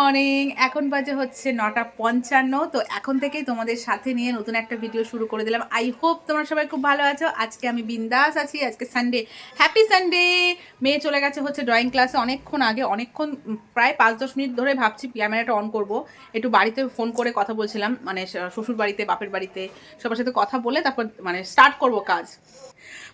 Morning এখন বাজে হচ্ছে নটা পঞ্চান্ন, তো এখন থেকেই তোমাদের সাথে নিয়ে নতুন একটা ভিডিও শুরু করে দিলাম। আই হোপ তোমরা সবাই খুব ভালো আছো। আজকে আমি বিন্দাস আছি। আজকে সানডে হ্যাপি সানডে মেয়ে চলে গেছে হচ্ছে ড্রয়িং ক্লাসে অনেকক্ষণ আগে, অনেকক্ষণ প্রায় পাঁচ দশ মিনিট ধরে ভাবছি ক্যামেরাটা অন করব। একটু বাড়িতে ফোন করে কথা বলছিলাম মানে শ্বশুর বাড়িতে বাপের বাড়িতে, সবার সাথে কথা বলে তারপর মানে স্টার্ট করব কাজ।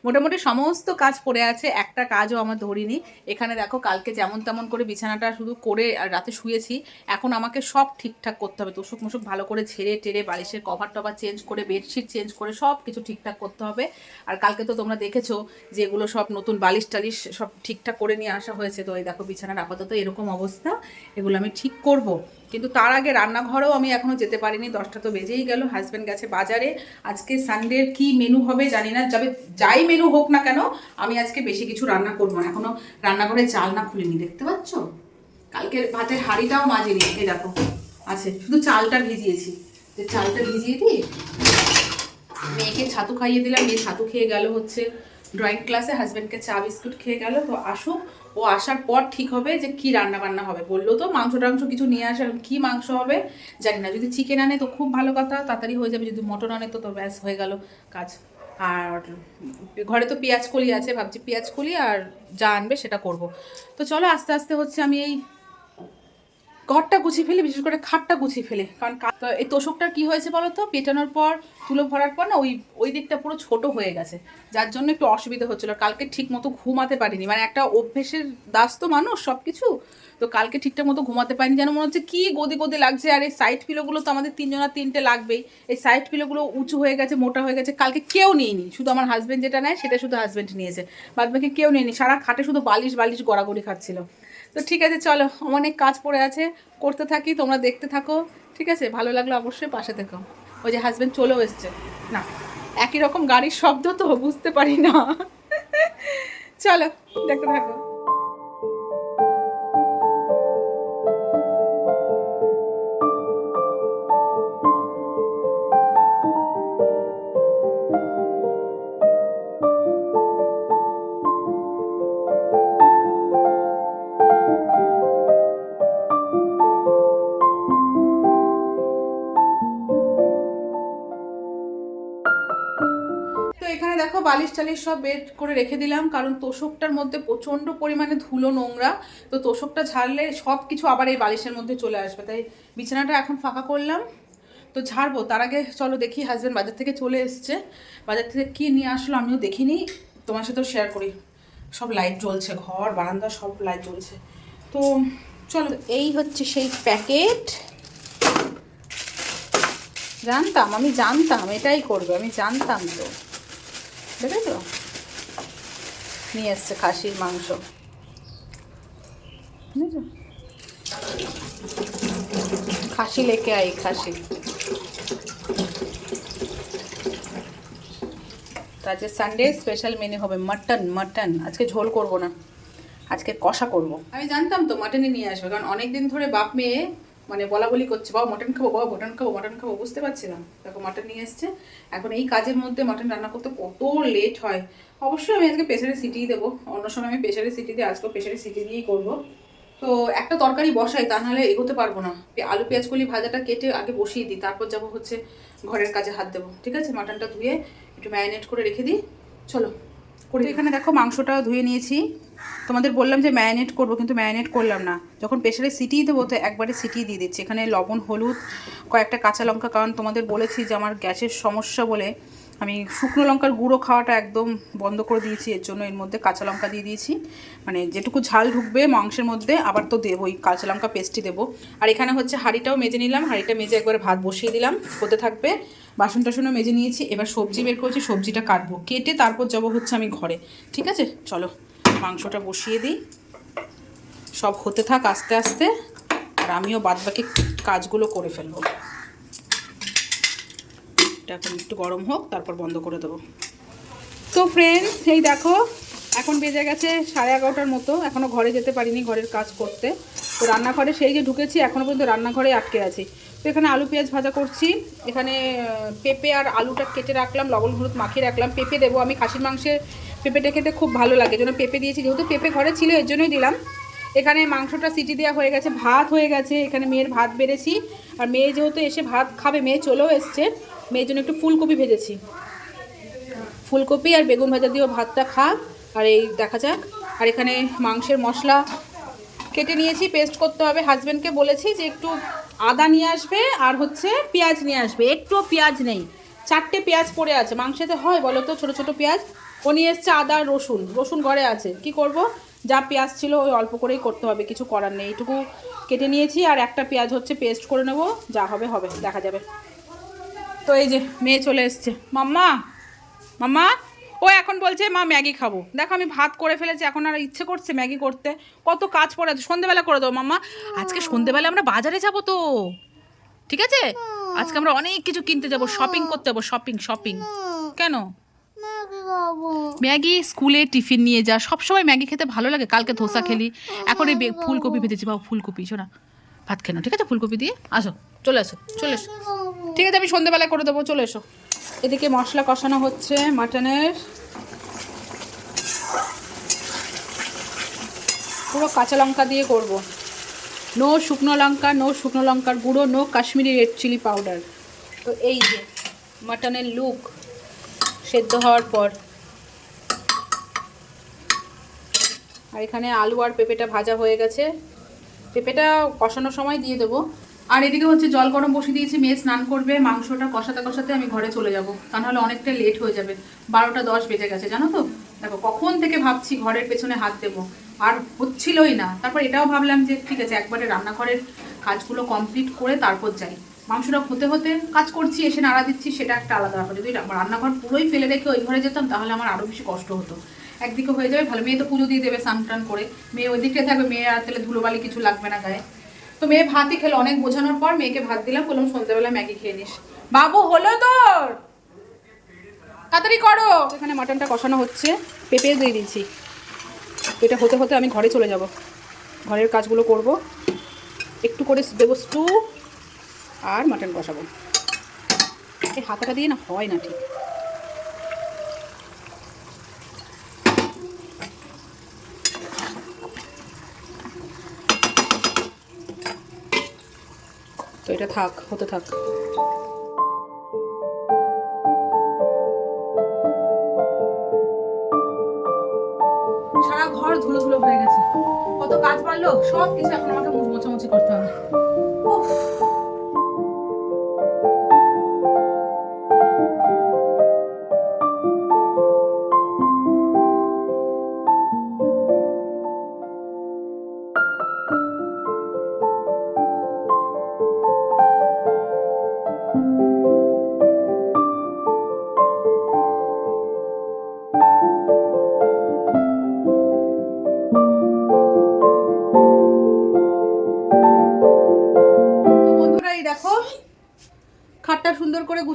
মোটামুটি সমস্ত কাজ পড়ে আছে, একটা কাজও আমার ধরিনি। এখানে দেখো কালকে যেমন তেমন করে বিছানাটা শুধু করে আর রাতে শুয়েছি, এখন আমাকে সব ঠিকঠাক করতে হবে। তোষক মুসুক ভালো করে ছেড়ে টেরে বালিশের কভার টভার চেঞ্জ করে বেডশিট চেঞ্জ করে সব কিছু ঠিকঠাক করতে হবে। আর কালকে তো তোমরা দেখেছ যে এগুলো সব নতুন বালিশ টালিশ সব ঠিকঠাক করে নিয়ে আসা হয়েছে। তো এই দেখো বিছানার আপাতত এরকম অবস্থা, এগুলো আমি ঠিক করব। কিন্তু তার আগে রান্নাঘরেও আমি এখনও যেতে পারিনি, দশটা তো বেজেই গেল হাজব্যান্ড গেছে বাজারে, আজকে সানডের কি মেনু হবে জানি না, যাবে যাই মেনু হোক না কেন, আমি আজকে বেশি কিছু রান্না করব না এখনও রান্নাঘরে চাল না খুলিনি, দেখতে পাচ্ছ? কালকে ভাতের হাঁড়িটাও মাজিনি, এই দেখো, আছে, শুধু চালটা ভিজিয়েছি, যে চালটা ভিজিয়ে দিই, মেয়েকে ছাতু খাইয়ে দিলাম, মেয়ে ছাতু খেয়ে গেল হচ্ছে ড্রয়িং ক্লাসে হাজব্যান্ডকে চা বিস্কুট খেয়ে গেল, তো আসুক, ও আসার পর ঠিক হবে যে কি রান্না বান্না হবে। বলল তো, মাংস টাংস কিছু নিয়ে আসে এখন কি মাংস হবে? জানি না, যদি চিকেন আনে তো খুব ভালো কথা, তাড়াতাড়ি হয়ে যাবে, যদি মটন আনে তো তো ব্যাস হয়ে গেল কাজ। আর ঘরে তো পেঁয়াজ কলি আছে, ভাবছি পেঁয়াজ কলি আর যা আনবে সেটা করব। তো চলো আস্তে আস্তে হচ্ছে আমি এই ঘরটা গুছিয়ে ফেলি, বিশেষ করে খাটটা গুছিয়ে ফেলি। কারণ তো এই তোষকটার কি হয়েছে বলো তো পেটানোর পর, তুলো ভরার পর না, ওই ওই দিকটা পুরো ছোট হয়ে গেছে। যার জন্য একটু অসুবিধা হচ্ছিল। কালকে ঠিক মতো ঘুমাতে পারিনি। মানে একটা অভ্যেসের দাস তো মানুষ সব কিছু তো কালকে ঠিকঠাক মতো ঘুমাতে পারিনি। যেন মনে হচ্ছে কি গদি গদি লাগছে। আর এই সাইড পিলোগুলো তো আমাদের তিনজনের তিনটে লাগবেই। এই সাইড পিলোগুলো উঁচু হয়ে গেছে, মোটা হয়ে গেছে। কালকে কেউ নিয়নি। শুধু আমার হাজব্যান্ড যেটা নেয়, সেটা শুধু হাজব্যান্ড নিয়েছে। বাদ বাকি কেউ নেয়নি। সারা খাটে শুধু বালিশ বালিশ গড়াগড়ি খাচ্ছিল। তো ঠিক আছে, চলো, অনেক কাজ পড়ে আছে, করতে থাকি, তোমরা দেখতে থাকো, ঠিক আছে? ভালো লাগল অবশ্যই, পাশে থেকো। ওই যে হাজব্যান্ড চলেও এসছে। না, একই রকম গাড়ির শব্দ তো, বুঝতে পারি না। চলো, দেখতে থাকো। বালিশ টালিশ সব বেড করে রেখে দিলাম, কারণ তোষকটার মধ্যে প্রচণ্ড পরিমাণে ধুলো নোংরা। তো তোষকটা ঝাড়লে সব কিছু আবার এই বালিশের মধ্যে চলে আসবে। তাই বিছানাটা এখন ফাঁকা করলাম। তো ঝাড়বো। তার আগে চলো দেখি হাজব্যান্ড বাজার থেকে চলে এসছে। বাজার থেকে কী নিয়ে আসলো আমিও দেখিনি। তোমার সাথেও শেয়ার করি। সব লাইট জ্বলছে, ঘর, বারান্দা, সব লাইট জ্বলছে। তো চলো, এই হচ্ছে সেই প্যাকেট জানতাম, আমি জানতাম, এটাই করবে, আমি জানতাম তো। দেখেছ নিয়ে এসছে খাসির মাংস। বুঝেছ? খাসি লেকে আই খাসি। আজকে সানডে স্পেশাল মেনু হবে মাটন মাটন আজকে ঝোল করব না। আজকে কষা করব। আমি জানতাম তো মাটনই নিয়ে আসবে। কারণ অনেক দিন ধরে বাপ মেয়ে মানে বলা বলি করছে, বাবা মটন খাব, বাবা মটন খাব মটন খাব। বুঝতে পারছিলাম। দেখো মটন নিয়ে এসছে। এখন এই কাজের মধ্যে মটন রান্না করতে কত লেট হয়। অবশ্যই আমি আজকে প্রেশারে সিটিই দেবো। অন্য সময় আমি প্রেশারে সিটি দিয়ে আজকেও প্রেশারে সিটি দিয়েই করব। তো একটা তরকারি বসাই, তা নাহলে এগোতে পারব না। আলু, পেঁয়াজ, কলি ভাজাটা কেটে আগে বসিয়ে দিই, তারপর যাব হচ্ছে ঘরের কাজে হাত দেবো। ঠিক আছে? মাটনটা ধুয়ে একটু ম্যারিনেট করে রেখে দিই। চলো। করে এখানে দেখো মাংসটাও ধুয়ে নিয়েছি। তোমাদের বললাম যে ম্যারিনেট করব, কিন্তু ম্যারিনেট করলাম না। যখন প্রেশারে সিটিই দেবো, তো একবারে সিটিই দিয়ে দিচ্ছি। এখানে লবণ, হলুদ, কয়েকটা কাঁচা লঙ্কা, কারণ তোমাদের বলেছি যে আমার গ্যাসের সমস্যা বলে আমি শুকনো লঙ্কার গুঁড়ো খাওয়াটা একদম বন্ধ করে দিয়েছি। এর জন্য এর মধ্যে কাঁচা লঙ্কা দিয়ে দিয়েছি। মানে যেটুকু ঝাল ঢুকবে মাংসের মধ্যে, আবার তো দেবোই কাঁচা লঙ্কা পেস্টই দেবো। আর এখানে হচ্ছে হাঁড়িটাও মেজে নিলাম। হাঁড়িটা মেজে একবারে ভাত বসিয়ে দিলাম। হতে থাকবে বাসন টাসনও মেজে নিয়েছি, এবার সবজি বের করেছি, সবজিটা কাটবো। কেটে তারপর যাব হচ্ছে আমি ঘরে, ঠিক আছে? চলো, মাংসটা বসিয়ে দিই। সব হতে থাক আস্তে আস্তে, আর আমিও বাদবাকি কাজগুলো করে ফেলব। এটা এখন একটু গরম হোক, তারপর বন্ধ করে দেবো। তো ফ্রেন্ডস এই দেখো, এখন বেজে গেছে সাড়ে এগারোটার মতো এখনও ঘরে যেতে পারিনি ঘরের কাজ করতে। তো রান্নাঘরে সেই যে ঢুকেছি এখনও পর্যন্ত রান্নাঘরে আটকে আছি। তো এখানে আলু, পেঁয়াজ ভাজা করছি। এখানে পেঁপে আর আলুটা কেটে রাখলাম, লবণ, হলুদ মাখিয়ে রাখলাম। পেঁপে দেবো আমি, খাসির মাংসে পেঁপেটা খেতে খুব ভালো লাগে জন্য পেঁপে দিয়েছি। যেহেতু পেঁপে ঘরে ছিল, এর জন্যই দিলাম। এখানে মাংসটা সিটি দেওয়া হয়ে গেছে, ভাত হয়ে গেছে। এখানে মেয়ের ভাত বেড়েছি। আর মেয়ে যেহেতু এসে ভাত খাবে, মেয়ে চলেও এসছে। মেয়ের জন্য একটু ফুলকপি ভেজেছি। ফুলকপি আর বেগুন ভাজা দিয়েও ভাতটা খা। আর এই দেখা যাক। আর এখানে মাংসের মশলা কেটে নিয়েছি, পেস্ট করতে হবে। হাজব্যান্ডকে বলেছি যে একটু আদা নিয়ে আসবে আর হচ্ছে পেঁয়াজ নিয়ে আসবে। একটুও পেঁয়াজ নেই। চারটে পেঁয়াজ পড়ে আছে। মাংসেতে হয় বলো তো? ছোটো ছোটো পেঁয়াজ। ও নিয়ে এসছে আদা রসুন। রসুন ঘরে আছে। কি করব? যা পেঁয়াজ ছিল ওই অল্প করেই করতে হবে। কিছু করার নেই। এইটুকু কেটে নিয়েছি আর একটা পেঁয়াজ হচ্ছে পেস্ট করে নেব। যা হবে হবে। দেখা যাবে। তো এই যে, মেয়ে চলে এসছে। মাম্মা মাম্মা ও এখন বলছে, মা, ম্যাগি খাব। দেখো, আমি ভাত করে ফেলেছি, এখন আর ইচ্ছে করছে ম্যাগি করতে। কত কাজ পড়ে আছে। সন্ধেবেলা করে দেবো মাম্মা। আজকে সন্ধেবেলা আমরা বাজারে যাব তো। ঠিক আছে? আজকে আমরা অনেক কিছু কিনতে যাব শপিং করতে যাব শপিং শপিং কেন? ম্যাগি স্কুলে টিফিন নিয়ে যা, সবসময় ম্যাগি খেতে ভালো লাগে। কালকে ধোসা খেলি, এখন এই ফুলকপি ভেজেছি। বাবা, ফুলকপি, শোনা। ভাত খেনো ঠিক আছে? ফুলকপি দিয়ে আসো, চলে আসো, চলে এসো। ঠিক আছে, আমি সন্ধেবেলায় করে দেবো, চলে এসো। এদিকে মশলা কষানো হচ্ছে মাটনের। পুরো কাঁচা লঙ্কা দিয়ে করব। নো শুকনো লঙ্কা, নো শুকনো লঙ্কার গুঁড়ো, no Kashmiri red chilli powder. তো এই যে মাটনের লুক সেদ্ধ হওয়ার পর। আর এখানে আলু আর পেঁপেটা ভাজা হয়ে গেছে। পেঁপেটা কষানোর সময় দিয়ে দেবো। আর এদিকে হচ্ছে জল গরম বসিয়ে দিয়েছি, মেয়ে স্নান করবে, মাংসটা কষাতে কষাতে আমি ঘরে চলে যাব। তা নাহলে অনেকটা লেট হয়ে যাবে। বারোটা দশ বেজে গেছে, জানো তো? দেখো, কখন থেকে ভাবছি ঘরের পেছনে হাত দেবো। আর হচ্ছিলই না। তারপর এটাও ভাবলাম যে, ঠিক আছে, একবারে রান্নাঘরের কাজগুলো কমপ্লিট করে তারপর যাই। মাংসটা হতে হতে কাজ করছি, এসে নাড়া দিচ্ছি, সেটা একটা আলাদা ব্যাপার। যদি রান্নাঘর পুরোই ফেলে রেখে ওই ঘরে যেতাম, তাহলে আমার আরও বেশি কষ্ট হতো। একদিকে হয়ে যাবে, ভালো মেয়ে তো পুজো দিয়ে দেবে স্নান করে। মেয়ে ওই দিকটা থাকবে, মেয়ে আর তাহলে ধুলোবালি কিছু লাগবে না গায়ে। তো মেয়ে ভাতই খেলো, অনেক বোঝানোর পর মেয়েকে ভাত দিলাম, বললাম সন্ধ্যাবেলা ম্যাগি খেয়ে নিস। বাবু, হলো তোর? তাড়াতাড়ি করো। এখানে মাটনটা কষানো হচ্ছে, পেঁপে দিয়ে দিয়েছি তো এটা হতে হতে আমি ঘরে চলে যাব। ঘরের কাজগুলো করব। একটু করে দেবো স্টু আর মাটন কষাবো। এই হাতাটা দিয়ে না হয় না ঠিক। এটা থাক, হতে থাক। সারা ঘর ধুলো ধুলো হয়ে গেছে। কত কাজ পারল সব কিছু এখন আমাকে মুছ- মোছামুছি করতে হবে।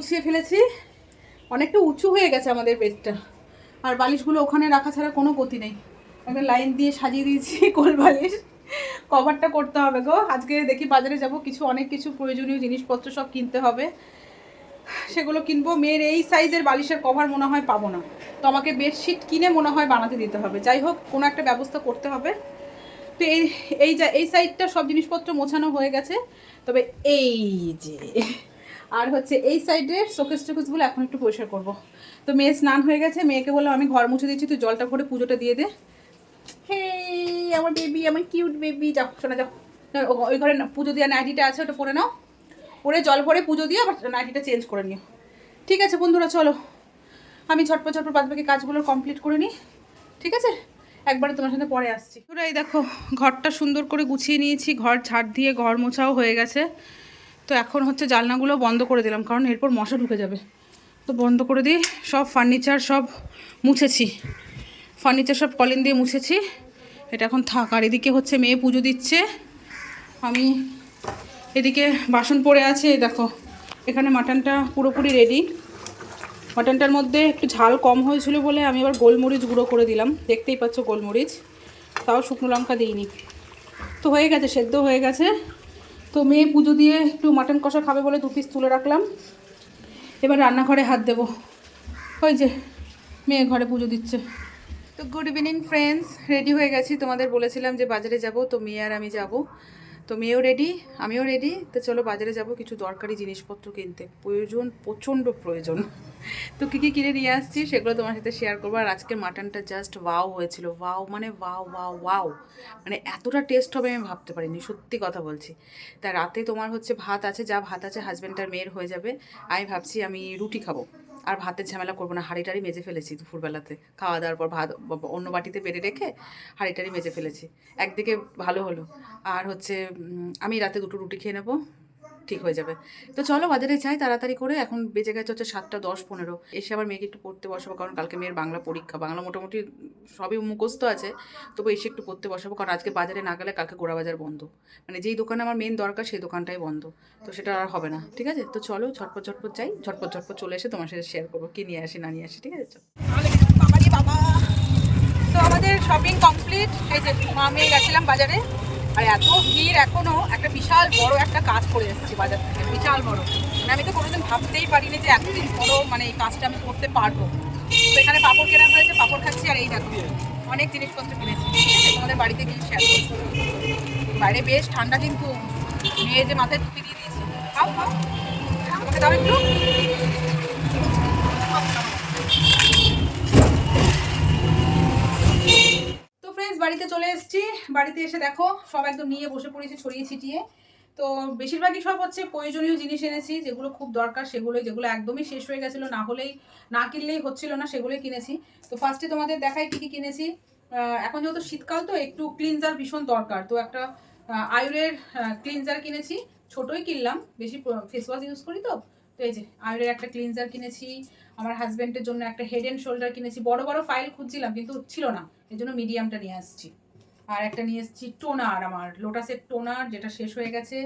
গুছিয়ে ফেলেছি। অনেকটা উঁচু হয়ে গেছে আমাদের বেডটা আর বালিশগুলো ওখানে রাখা ছাড়া কোনো গতি নেই। একটা লাইন দিয়ে সাজিয়ে দিয়েছি কোল বালিশ। কভারটা করতে হবে গো। আজকে দেখি বাজারে যাব। কিছু অনেক কিছু প্রয়োজনীয় জিনিসপত্র সব কিনতে হবে। সেগুলো কিনবো। মেয়ের এই সাইজের বালিশের কভার মনে হয় পাবো না। তো আমাকে বেডশিট কিনে মনে হয় বানাতে দিতে হবে। যাই হোক, কোনো একটা ব্যবস্থা করতে হবে। তো এই এই যা, এই সাইডটা সব জিনিসপত্র মোছানো হয়ে গেছে। তবে এই যে আর হচ্ছে এই সাইডের শোকেস টোকেসগুলো এখন একটু পরিষ্কার করব। তো মেয়ে স্নান হয়ে গেছে, মেয়েকে বললাম, আমি ঘর মুছে দিচ্ছি, তুই জলটা ভরে পুজোটা দিয়ে দে। হে, আমার বেবি আমার কিউট বেবি যাও শোনা যাও। ওই ঘরে পুজো দেওয়া নাইটিটা আছে, ওটা পরে নাও। পরে জল ভরে পুজো দিয়ে আবার নাইটিটা চেঞ্জ করে নিও। ঠিক আছে বন্ধুরা, চলো। আমি ঝটপট ঝটপট বাদ বাকি কাজগুলো কমপ্লিট করে নিই। ঠিক আছে? একবারে তোমার সাথে পরে আসছি। তোরা এই দেখো, ঘরটা সুন্দর করে গুছিয়ে নিয়েছি, ঘর ঝাড় দিয়ে ঘর মোছাও হয়ে গেছে। তো এখন হচ্ছে জানলাগুলো বন্ধ করে দিলাম, কারণ এরপর মশা ঢুকে যাবে। তো বন্ধ করে দিয়ে সব ফার্নিচার সব মুছেছি। ফার্নিচার সব কলিন দিয়ে মুছেছি। এটা এখন থাক, আর এদিকে হচ্ছে মেয়ে পুজো দিচ্ছে। আমি এদিকে বাসন পড়ে আছে দেখো, এখানে মাটনটা পুরোপুরি রেডি মাটনটার মধ্যে একটু ঝাল কম হয়েছিল বলে আমি আবার গোলমরিচ গুঁড়ো করে দিলাম। দেখতেই পাচ্ছ গোলমরিচ, তাও শুকনো লঙ্কা দিইনি। তো হয়ে গেছে, সেদ্ধ হয়ে গেছে। তো মেয়ে পুজো দিয়ে একটু মাটন কষা খাবে বলে দু পিস তুলে রাখলাম। এবার রান্নাঘরে হাত দেবো। ওই যে মেয়ে ঘরে পুজো দিচ্ছে। তো গুড ইভিনিং ফ্রেন্ডস রেডি হয়ে গেছি। তোমাদের বলেছিলাম যে বাজারে যাব, তো মেয়ে আর আমি যাব। তো মেয়েও রেডি আমিও রেডি তো চলো বাজারে যাব কিছু দরকারি জিনিসপত্র কিনতে। প্রয়োজন, প্রচণ্ড প্রয়োজন। তো কী কী কিনে নিয়ে আসছি সেগুলো তোমার সাথে শেয়ার করব। আর আজকে মাটনটা জাস্ট ওয়াও হয়েছিল। ওয়াও মানে ওয়াও ওয়াও ওয়াও মানে এতটা টেস্ট হবে আমি ভাবতে পারিনি, সত্যি কথা বলছি। তা রাতে তোমার হচ্ছে ভাত আছে, যা ভাত আছে হাজব্যান্ড আর মেয়ের হয়ে যাবে। আমি ভাবছি আমি রুটি খাব। আর ভাতের ঝামেলা করব না হাঁড়ি টাড়ি মেজে ফেলেছি দুপুরবেলাতে। খাওয়া দাওয়ার পর ভাত অন্য বাটিতে বেড়ে রেখে হাঁড়ি টাড়ি মেজে ফেলেছি। একদিকে ভালো হলো, আর হচ্ছে আমি রাতে দুটো রুটি খেয়ে নেব ঠিক হয়ে যাবে। তো চলো বাজারে যাই তাড়াতাড়ি করে। এখন বেজে গেছে হচ্ছে সাতটা দশ পনেরো। এসে আবার মেয়েকে একটু পড়তে বসাবো, কারণ কালকে মেয়ের বাংলা পরীক্ষা। বাংলা মোটামুটি সবই মুখস্থ আছে। তবু এসে একটু পড়তে বসাবো, কারণ আজকে বাজারে না গেলে কালকে গোড়া বাজার বন্ধ। মানে যেই দোকানে আমার মেন দরকার সেই দোকানটাই বন্ধ। তো সেটা আর হবে না, ঠিক আছে? তো চলো ঝটপট ঝটপট যাই। ঝটপট ঝটপট চলে এসে তোমার সাথে শেয়ার করব, কি নিয়ে আসি, না নিয়ে আসি, ঠিক আছে? তো আমাদের শপিং কমপ্লিট এই যে মা মেয়ে গেছিলাম বাজারে। আর এত ভিড় এখনও, একটা বিশাল বড় একটা কাজ করে এসেছি বাজার থেকে, বিশাল বড়। মানে আমি তো কোনোদিন ভাবতেই পারিনি যে এতদিন বড় মানে এই কাজটা আমি করতে পারব। তো এখানে পাপড় কেনা হয়েছে, পাপড় খাচ্ছি, আর এই দেখো, অনেক জিনিসপত্র কিনেছি। তোমাদের বাড়িতে গিয়ে শেয়ার করছি। বাইরে বেশ ঠান্ডা কিন্তু, মেয়ে যে মাথায় টুপি দিয়ে দিয়েছি। খাও খাও। আমাকে দাও একটু তো ফ্রেন্ডস বাড়িতে চলে এসেছি। বাড়িতে এসে দেখো, সব একদম নিয়ে বসে পড়েছি, ছড়িয়ে ছিটিয়ে। তো বেশিরভাগই সব হচ্ছে প্রয়োজনীয় জিনিস এনেছি, যেগুলো খুব দরকার সেগুলোই, যেগুলো একদমই শেষ হয়ে গেছিল, না হলেই, না কিনলেই হচ্ছিল না, সেগুলোই কিনেছি। তো ফার্স্টে তোমাদের দেখাই কী কী কিনেছি। এখন যেহেতু শীতকাল তো, একটু ক্লিনজার ভীষণ দরকার। তো একটা আয়ুরের ক্লিনজার কিনেছি, ছোটোই কিনলাম, বেশি ফেস ওয়াশ ইউজ করি তো। তো এই যে আয়ুরের একটা ক্লিনজার কিনেছি আমার হাজব্যান্ডের জন্য একটা হেড অ্যান্ড শোল্ডার কিনেছি বড় বড় ফাইল খুঁজছিলাম কিন্তু ছিল না এই জন্য মিডিয়ামটা নিয়ে আসছি। আর একটা নিয়ে এসেছি টোনার আমার লোটাসের টোনার যেটা শেষ হয়ে গেছে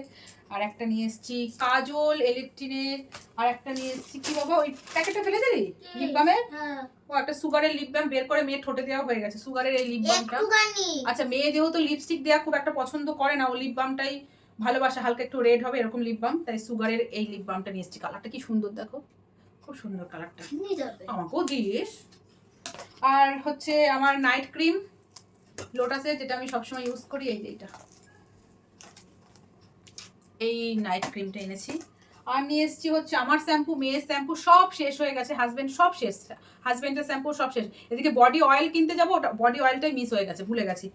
আর একটা নিয়ে এসেছি কাজল ইলেকট্রিনের আর একটা নিয়ে এসেছি কি বাবা ওই প্যাকেটটা ফেলে দিলি? লিপ বামের হ্যাঁ। ও একটা সুগারের লিপ বাম বের করে মেয়ে ঠোঁটে দেওয়া হয়ে গেছে সুগারের এই লিপ বামটা আচ্ছা মেয়ে যেহেতু লিপস্টিক দেওয়া খুব একটা পছন্দ করে না ও লিপ বামটাই ভালোবাসে হালকা একটু রেড হবে এরকম লিপ বাম তাই সুগারের এই লিপ বামটা নিয়ে এসেছি। কালারটা কি সুন্দর দেখো। খুব সুন্দর কালারটা আমাকেও দিস। আর হচ্ছে আমার নাইট ক্রিম লোটাসের যেটা আমি সবসময় ইউজ করি এই যে এটা এই নাইট ক্রিমটা এনেছি। আর নিয়ে এসেছি হচ্ছে আমার শ্যাম্পু মেয়ের শ্যাম্পু সব শেষ হয়ে গেছে হাজব্যান্ড সব শেষ হাজব্যান্ডের শ্যাম্পু সব শেষ। এদিকে বডি অয়েল কিনতে যাব ওটা বডি অয়েলটাই মিস হয়ে গেছে ভুলে গেছি।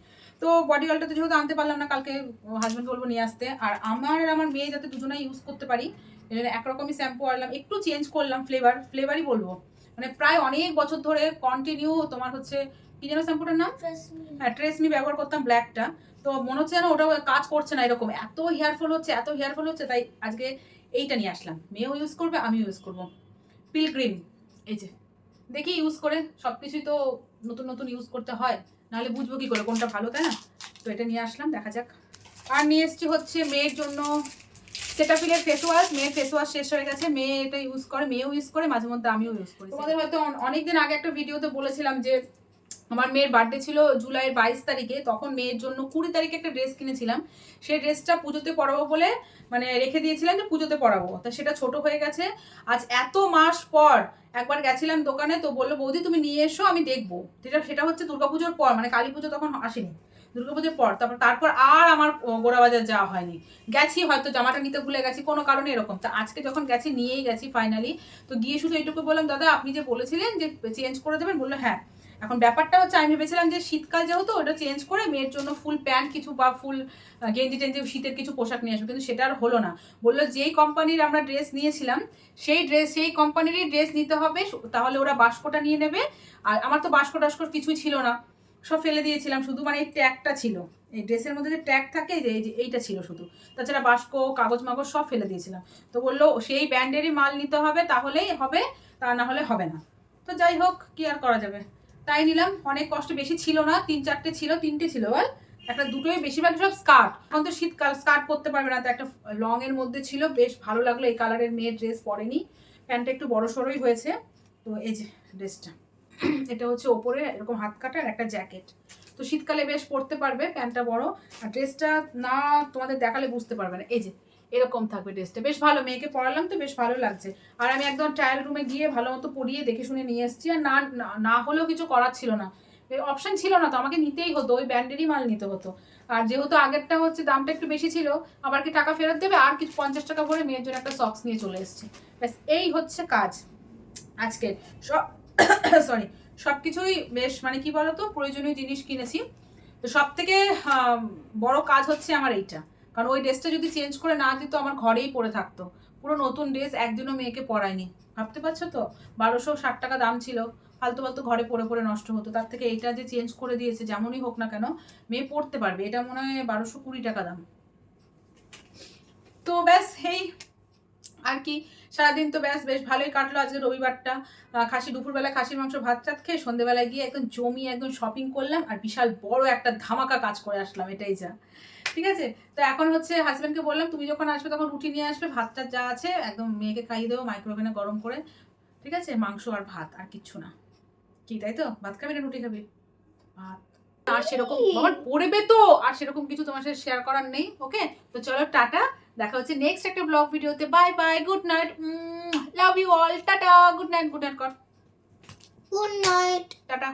তো বডি অয়েলটা তো যেহেতু আনতে পারলাম না কালকে হাজব্যান্ড বলব নিয়ে আসতে। আর আমার আর আমার মেয়ে যাতে দুজনেই ইউজ করতে পারি একরকমই শ্যাম্পু আনলাম একটু চেঞ্জ করলাম ফ্লেভার ফ্লেভারই বলব। মানে প্রায় অনেক বছর ধরে কন্টিনিউ তোমার হচ্ছে কি যেন শ্যাম্পুটার নাম? হ্যাঁ ট্রেসমি ব্যবহার করতাম ব্ল্যাকটা তো মনে হচ্ছে যেন ওটা কাজ করছে না এরকম। এত হেয়ার ফল হচ্ছে এত হেয়ার ফল হচ্ছে তাই আজকে এইটা নিয়ে আসলাম। মেয়েও ইউজ করবে আমি ইউজ করব। পিলগ্রিম এই যে, দেখি ইউজ করে সব কিছুই তো নতুন নতুন ইউজ করতে হয়। নাহলে বুঝব কি করে, কোনটা ভালো, তাই না? তো এটা নিয়ে আসলাম, দেখা যাক। আর নিয়ে এসছি হচ্ছে মেয়ের জন্য সেটাফিলের ফেস ওয়াশ মেয়ের ফেস ওয়াশ শেষ হয়ে গেছে, মেয়ে এটা ইউজ করে, মেয়েও ইউজ করে মাঝে মধ্যে আমিও ইউজ করি। তোমাদের হয়তো অনেক দিন আগে একটা ভিডিওতে বলেছিলাম যে আমার মেয়ের বার্থডে ছিল জুলাইয়ের বাইশ তারিখে, তখন মেয়ের জন্য কুড়ি তারিখে একটা ড্রেস কিনেছিলাম। সেই ড্রেসটা পুজোতে পরাবো বলে মানে রেখে দিয়েছিলাম যে পুজোতে পরাবো। তা সেটা ছোট হয়ে গেছে। আজ এত মাস পর একবার গেছিলাম দোকানে, তো বলল, বৌদি, তুমি নিয়ে এসো, আমি দেখব। যেটা, সেটা হচ্ছে দুর্গাপুজোর পর মানে কালী পুজো তখন আসেনি, দুর্গাপুজোর পর। তারপর তারপর আর আমার গোড়াবাজার যাওয়া হয়নি। গেছি হয়তো, জামাটা নিতে ভুলে গেছি, কোনো কারণে এরকম। তা আজকে যখন গেছি, নিয়েই গেছি ফাইনালি তো গিয়ে শুধু এইটুকু বললাম, দাদা, আপনি যে বলেছিলেন যে চেঞ্জ করে দেবেন, বলল হ্যাঁ। এখন ব্যাপারটা হচ্ছে, আমি ভেবেছিলাম যে শীতকাল যেহেতু, ওটা চেঞ্জ করে মেয়ের জন্য ফুল প্যান্ট কিছু বা ফুল গেঞ্জি টেঞ্জি, শীতের কিছু পোশাক নিয়ে আসব। কিন্তু সেটা আর হলো না। বলল যেই কোম্পানির আমরা ড্রেস নিয়েছিলাম, সেই ড্রেস সেই কোম্পানিরই ড্রেস নিতে হবে, তাহলে ওরা বাস্কটা নিয়ে নেবে। আর আমার তো বাস্ক টাস্ক কিছুই ছিল না। সব ফেলে দিয়েছিলাম, শুধু মানে এই ট্যাগটা ছিল। এই ড্রেসের মধ্যে যে ট্যাগ থাকে যে এইটা ছিল শুধু। তাছাড়া বাস্ক, কাগজ মাগজ সব ফেলে দিয়েছিলাম। তো বলল, সেই ব্র্যান্ডেরই মাল নিতে হবে, তাহলেই হবে, তা না হলে হবে না। তো যাই হোক, কি আর করা যাবে? তাই নিলাম। অনেক কষ্ট বেশি ছিল না, তিন চারটে ছিল, তিনটে ছিল, বল? একটা দুটোই বেশিরভাগ সব স্কার্ট। এখন তো শীতকাল, স্কার্ট পরতে পারবে না, তো একটা লং এর মধ্যে ছিল, বেশ ভালো লাগল। এই কালারের মেয়ের ড্রেস পরেনি। প্যান্টটা একটু বড় সড়োই হয়েছে। তো এই যে ড্রেসটা এটা হচ্ছে ওপরে, এরকম হাত কাটা আর একটা জ্যাকেট তো শীতকালে বেশ পরতে পারবে প্যান্টটা বড়। আর ড্রেসটা না তোমাদের দেখালে বুঝতে পারবে না। এই যে এরকম থাকবে ড্রেসটা বেশ ভালো, মেয়েকে পড়ালাম তো, বেশ ভালো লাগছে। আর আমি একদম ট্রায়াল রুমে গিয়ে ভালো মতো পড়িয়ে দেখে শুনে নিয়ে এসেছি। আর না, না- হলেও কিছু করার ছিল না। অপশন ছিল না তো, আমাকে নিতেই হতো, ওই ব্র্যান্ডেরই মাল নিতে হতো। আর যেহেতু আগেরটা হচ্ছে দামটা একটু বেশি ছিল, আবার কি টাকা ফেরত দেবে? আর কিছু পঞ্চাশ টাকা ভরে মেয়ের জন্য একটা সক্স নিয়ে চলে এসেছে। ব্যাস, এই হচ্ছে কাজ। আজকের সব সরি সব কিছুই বেশ মানে কি বলতো, প্রয়োজনীয় জিনিস কিনেছি। তো সব থেকে বড় কাজ হচ্ছে আমার এইটা। কারণ ওই ড্রেসটা যদি চেঞ্জ করে না দিত, আমার ঘরেই পড়ে থাকতো। পুরো নতুন ড্রেস একদিনও মেয়েকে পরায়নি। ভাবতে পারছ তো? বারোশো ষাট টাকা দাম ছিল। ফালতু ফালতু ঘরে পড়ে পড়ে নষ্ট হতো। তার থেকে এইটা যে চেঞ্জ করে দিয়েছে, যেমনই হোক না কেন, মেয়ে পড়তে পারবে। এটা মনে হয় বারোশো কুড়ি টাকা দাম। তো ব্যাস এই আর কি? সারাদিন তো ব্যাস, বেশ ভালোই কাটলো আজকে রবিবারটা। খাসি দুপুরবেলা খাসির মাংস ভাত চাত খেয়ে সন্ধ্যেবেলায় গিয়ে একদম জমি একদম শপিং করলাম আর বিশাল বড় একটা ধামাকা কাজ করে আসলাম, এটাই যা। ঠিক আছে? তো এখন হচ্ছে হাজব্যান্ডকে বললাম তুমি যখন আসবে তখন রুটি নিয়ে আসবে ভাতটা যা আছে একদম মেয়েকে খাইয়ে দেবো মাইক্রোওভেনে গরম করে ঠিক আছে? মাংস আর ভাত আর কিচ্ছু না। কি তাই তো? ভাত খাবি না রুটি খাবি? ভাত। আর সেরকম আমার পড়বে তো! আর সেরকম কিছু তোমার সাথে শেয়ার করার নেই ওকে তো চলো টাটা। দেখা হচ্ছে নেক্সট একটা ব্লগ ভিডিওতে bye bye good night love you all tata good night good night কর Good night. টাটা।